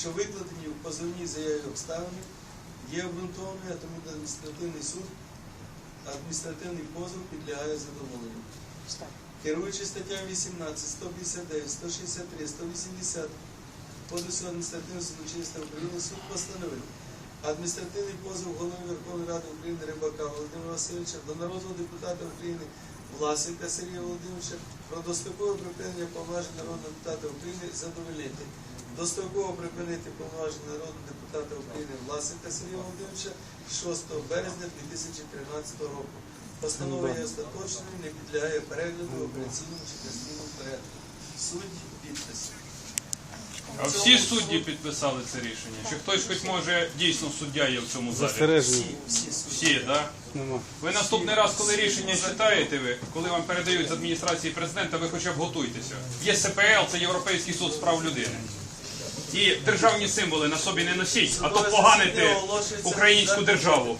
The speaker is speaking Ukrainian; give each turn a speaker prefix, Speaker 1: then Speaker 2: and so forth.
Speaker 1: що викладені у позовній заяві обставини є обґрунтованою, а тому адміністративний суд, адміністративний позов підлягає задоволенню. Керуючи статтями 18, 159, 163, 180 Кодексу адміністративного судочинства України, суд постановив адміністративний позов голови Верховної Ради України Рибака Володимира Васильовича до народного депутата України Власенка Сергія Володимировича про дострокове припинення повноважень народного депутата України задовольнити. Достроково припинити повноваження народного депутата України Власенка Сергія Володимировича 6 березня 2013 року. Постанова є остаточною, не підлягає перегляду в операційному чи постійному порядку. Судді підпис.
Speaker 2: А всі судді підписали це рішення? Чи хтось хоч може дійсно суддя є в цьому залі?
Speaker 1: Всі, всі судді.
Speaker 2: Всі, так? Ви наступний раз, коли рішення читаєте, ви, коли вам передають з адміністрації президента, ви хоча б готуйтеся. Є СПЛ, це Європейський суд з прав людини. І державні символи на собі не носіть, а то поганите українську державу.